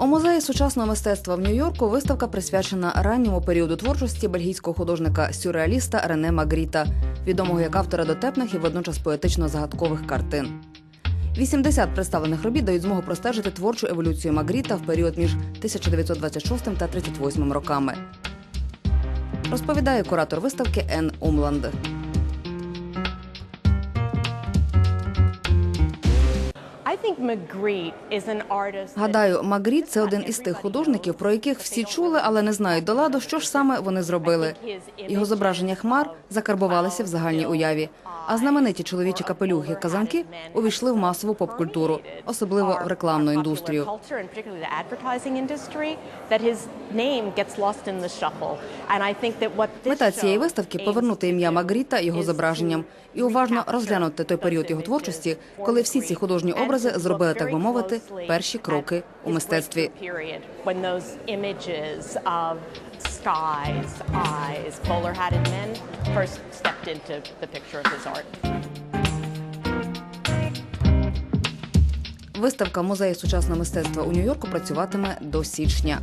У музеї сучасного мистецтва в Нью-Йорку виставка присвячена ранньому періоду творчості бельгійського художника-сюрреаліста Рене Магріта, відомого як автора дотепних і водночас поетично загадкових картин. 80 представлених робіт дають змогу простежити творчу еволюцію Магріта в період між 1926 та 38 роками. Розповідає куратор виставки Ен Умланд. Гадаю, Магріт це один із тих художників, про яких всі чули, але не знають до ладу, що ж саме вони зробили. Його зображення хмар закарбувалися в загальній уяві. А знамениті чоловічі капелюхи казанки увійшли в масову поп-культуру, особливо в рекламну індустрію. Мета цієї виставки повернути ім'я Магріта його зображенням і уважно розглянути той період його творчості, коли всі ці художні образи to зробили, так би мовити, перші кроки у мистецтві. Виставка музею сучасного мистецтва у Нью-Йорку працюватиме до січня.